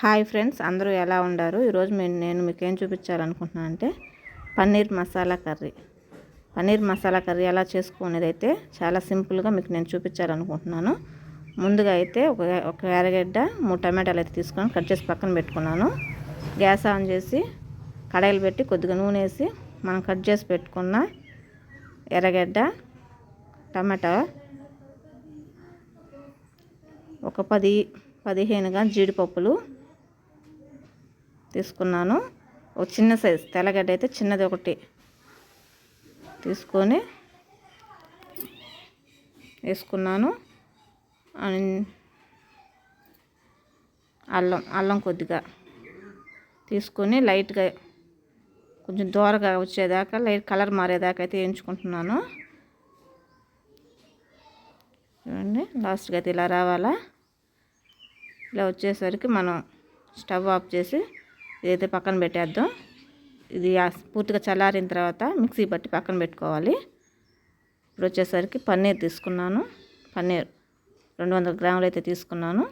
Hi friends అందరూ ఎలా ఉన్నారు ఈరోజు నేను నేను మీకు ఏం చూపించాలనుకుంటున్నాను అంటే పన్నీర్ మసాలా కర్రీ. పన్నీర్ మసాలా కర్రీ ఎలా చేసుకునేది అయితే చాలా సింపుల్గా మీకు నేను చూపించాలనుకుంటున్నాను. ముందుగా అయితే ఒక ఒక ఎర్రగడ్డ మూడు టమాటాలు అయితే తీసుకొని కట్ చేసి పక్కన పెట్టుకున్నాను. గ్యాస్ ఆన్ చేసి కడాయిలు పెట్టి కొద్దిగా నూనె వేసి మనం కట్ చేసి పెట్టుకున్న ఎర్రగడ్డ టమాటా ఒక పది పదిహేనుగా జీడిపప్పులు తీసుకున్నాను. ఒక చిన్న సైజ్ తెల్లగడ్డ అయితే చిన్నది ఒకటి తీసుకొని వేసుకున్నాను. అల్లం అల్లం కొద్దిగా తీసుకొని లైట్గా కొంచెం దూరగా వచ్చేదాకా లైట్ కలర్ మారేదాకా అయితే వేయించుకుంటున్నాను. చూడండి లాస్ట్గా అయితే ఇలా రావాలా? ఇలా వచ్చేసరికి మనం స్టవ్ ఆఫ్ చేసి ఇదైతే పక్కన పెట్టేద్దాం ఇది పూర్తిగా చల్లారిన తర్వాత మిక్సీ పట్టి పక్కన పెట్టుకోవాలి. ఇప్పుడు వచ్చేసరికి పన్నీర్ తీసుకున్నాను. పన్నీర్ రెండు వందల గ్రాములు అయితే తీసుకున్నాను.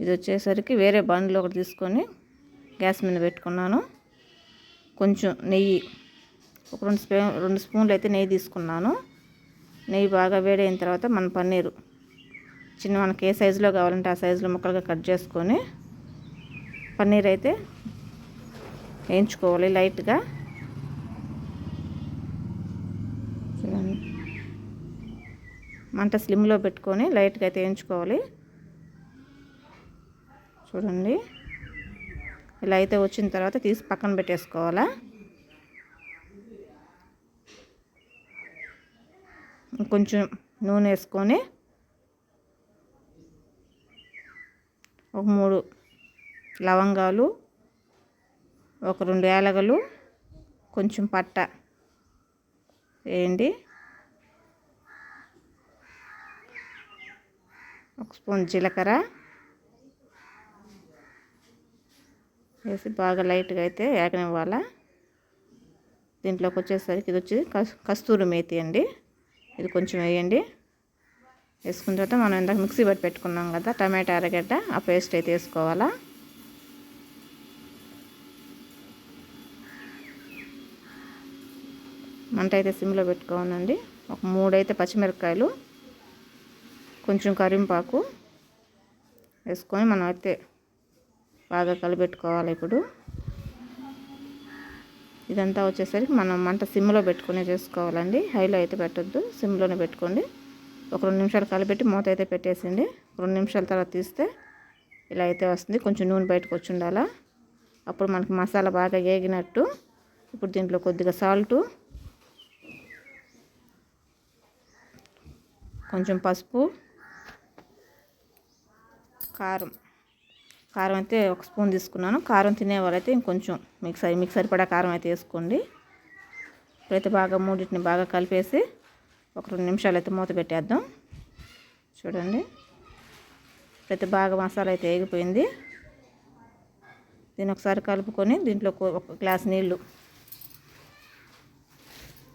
ఇది వచ్చేసరికి వేరే బండ్లో ఒకటి తీసుకొని గ్యాస్ మీద పెట్టుకున్నాను. కొంచెం నెయ్యి ఒక రెండు స్పూ రెండు స్పూన్లు అయితే నెయ్యి తీసుకున్నాను. నెయ్యి బాగా వేడైన తర్వాత మన పన్నీరు చిన్న మనకి ఏ సైజులో కావాలంటే ఆ సైజులో ముక్కలుగా కట్ చేసుకొని పన్నీర్ అయితే వేయించుకోవాలి లైట్గా. చూడండి. మంట స్లిమ్లో పెట్టుకొని లైట్గా అయితే వేయించుకోవాలి. చూడండి. ఇలా అయితే వచ్చిన తర్వాత తీసి పక్కన పెట్టేసుకోవాలా? కొంచెం నూనె వేసుకొని ఒక మూడు లవంగాలు ఒక రెండు యాలగలు కొంచెం పట్ట వేయండి. ఒక స్పూన్ జీలకర్ర వేసి బాగా లైట్గా అయితే వేగనివ్వాలా. దీంట్లోకి వచ్చేసరికి ఇది వచ్చి కస్తూరి మేతి అండి. ఇది కొంచెం వేయండి. వేసుకున్న తర్వాత మనం ఇందాక మిక్సీ పట్టి పెట్టుకున్నాం కదా టమాటా అరగడ్డ ఆ పేస్ట్ అయితే వేసుకోవాలా. మంట అయితే సిమ్లో పెట్టుకోనండి ఒక మూడైతే పచ్చిమిరపకాయలు కొంచెం కరింపాకు వేసుకొని మనం అయితే బాగా కలిపెట్టుకోవాలి ఇప్పుడు. ఇదంతా వచ్చేసరికి మనం మంట సిమ్లో పెట్టుకునే చేసుకోవాలండి. హైలో అయితే పెట్టద్దు సిమ్లోనే పెట్టుకోండి. ఒక రెండు నిమిషాలు కలిపెట్టి మూత అయితే పెట్టేసింది రెండు నిమిషాల తర్వాత తీస్తే ఇలా అయితే వస్తుంది. కొంచెం నూనె బయటకు వచ్చి ఉండాలా? అప్పుడు మనకి మసాలా బాగా వేగినట్టు ఇప్పుడు దీంట్లో కొద్దిగా సాల్టు కొంచెం పసుపు కారం. కారం అయితే ఒక స్పూన్ తీసుకున్నాను. కారం తినేవాళ్ళైతే ఇంకొంచెం మిక్స్ మిక్స్ సరిపడా కారం అయితే వేసుకోండి. ఇప్పుడైతే బాగా మూడింటిని బాగా కలిపేసి ఒక రెండు నిమిషాలు అయితే మూత పెట్టేద్దాం. చూడండి. ప్రతి బాగా మసాలా అయితే వేగిపోయింది. దీన్ని ఒకసారి కలుపుకొని దీంట్లో ఒక గ్లాస్ నీళ్ళు.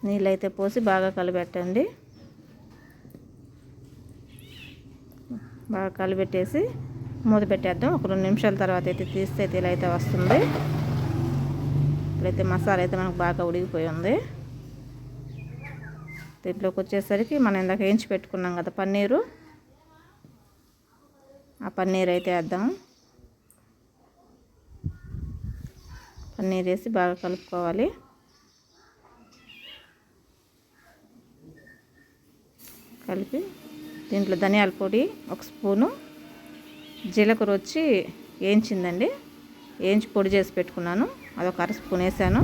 నీళ్ళు అయితే పోసి బాగా కలిపెట్టండి. బాగా కలిపెట్టేసి మూత పెట్టేద్దాం. ఒక రెండు నిమిషాల తర్వాత అయితే తీస్తే ఇలా అయితే వస్తుంది. ఇప్పుడైతే మసాలా అయితే మనకు బాగా ఉడిగిపోయి ఉంది. దీంట్లోకి వచ్చేసరికి మనం ఇందాక వేయించి పెట్టుకున్నాం కదా పన్నీరు. ఆ పన్నీర్ అయితే వేద్దాం. పన్నీర్ వేసి బాగా కలుపుకోవాలి. కలిపి దీంట్లో ధనియాల పొడి ఒక స్పూను. జీలకర్ర వచ్చి వేయించిందండి. వేయించి పొడి చేసి పెట్టుకున్నాను. అదొక అర స్పూన్ వేసాను.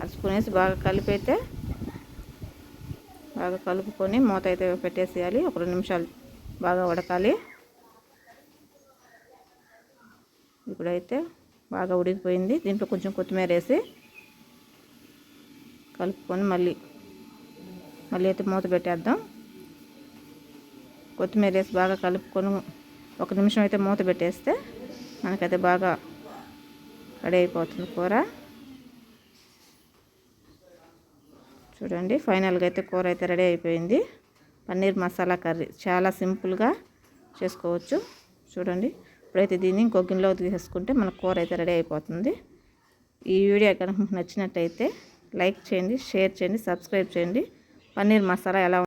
అర స్పూన్ వేసి బాగా కలిపైతే బాగా కలుపుకొని మూత అయితే పెట్టేసేయాలి. ఒక రెండు నిమిషాలు బాగా ఉడకాలి. ఇప్పుడైతే బాగా ఉడికిపోయింది. దీంట్లో కొంచెం కొత్తిమీర వేసి కలుపుకొని మళ్ళీ మళ్ళీ అయితే మూత పెట్టేద్దాం. కొత్తిమీర వేసి బాగా కలుపుకొని ఒక నిమిషం అయితే మూత పెట్టేస్తే మనకైతే బాగా రెడీ అయిపోతుంది కూర. చూడండి ఫైనల్గా అయితే కూర అయితే రెడీ అయిపోయింది. పన్నీర్ మసాలా కర్రీ. చాలా సింపుల్గా చేసుకోవచ్చు. చూడండి ఇప్పుడైతే దీన్ని ఇంకో గిన్నెలో తీసేసుకుంటే మన కూర అయితే రెడీ అయిపోతుంది. ఈ వీడియో కనుక నచ్చినట్టయితే లైక్ చేయండి షేర్ చేయండి సబ్స్క్రైబ్ చేయండి. పన్నీర్ మసాలా ఎలా